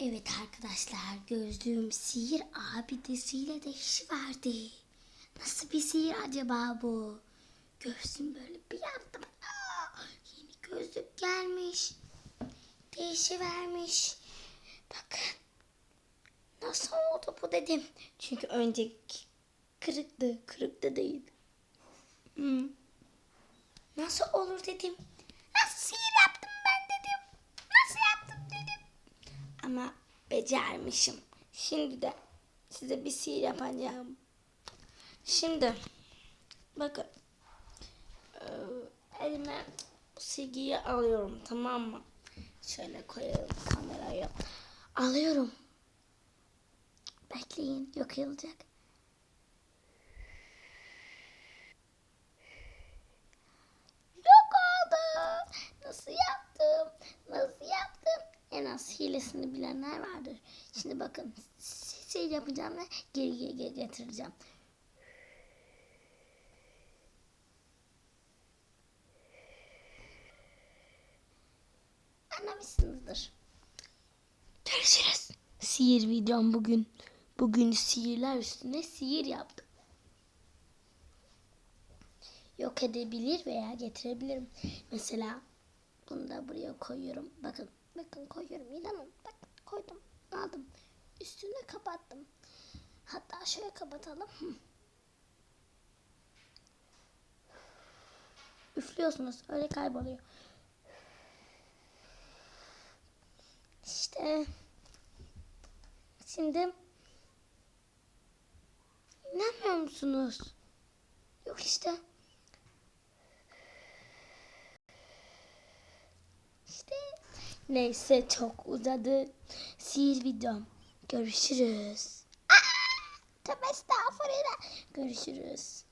Evet arkadaşlar gözlüğüm sihir abidesiyle de iş verdi. Nasıl bir sihir acaba bu? Gözlüğüm böyle bir yaptım. Aa, yeni gözlük gelmiş. Değişivermiş. Bakın. Nasıl oldu bu dedim. Çünkü önceki kırıktı. Kırık da değil. Hmm. Nasıl olur dedim. Nasıl sihir yaptım ben dedim. Nasıl yaptım dedim. Ama becermişim. Şimdi de size bir sihir yapacağım. Şimdi bakın. Ee, elime bu silgiyi alıyorum tamam mı? Şöyle koyalım kamerayı. Alıyorum. Bekleyin yok olacak. Yok oldu. Nasıl yaptım? Nasıl yaptım? En az hilesini bilenler vardır. Şimdi bakın şey yapacağım ve geri geri, getireceğim. Anlamışsınızdır. Görüşürüz. Sihir videom bugün. Bugün sihirler üstüne sihir yaptım. Yok edebilir veya getirebilirim. Mesela bunu da buraya koyuyorum. Bakın, bakın koyuyorum. İnanın. Bakın koydum. Aldım. Üstünü kapattım. Hatta şöyle kapatalım. Üflüyorsunuz. Öyle kayboluyor. İşte. Şimdi. İnanmıyor musunuz? Yok. İşte. Neyse çok uzadı. Sihir videom. Görüşürüz. Aa, tövbe estağfurullah. Görüşürüz.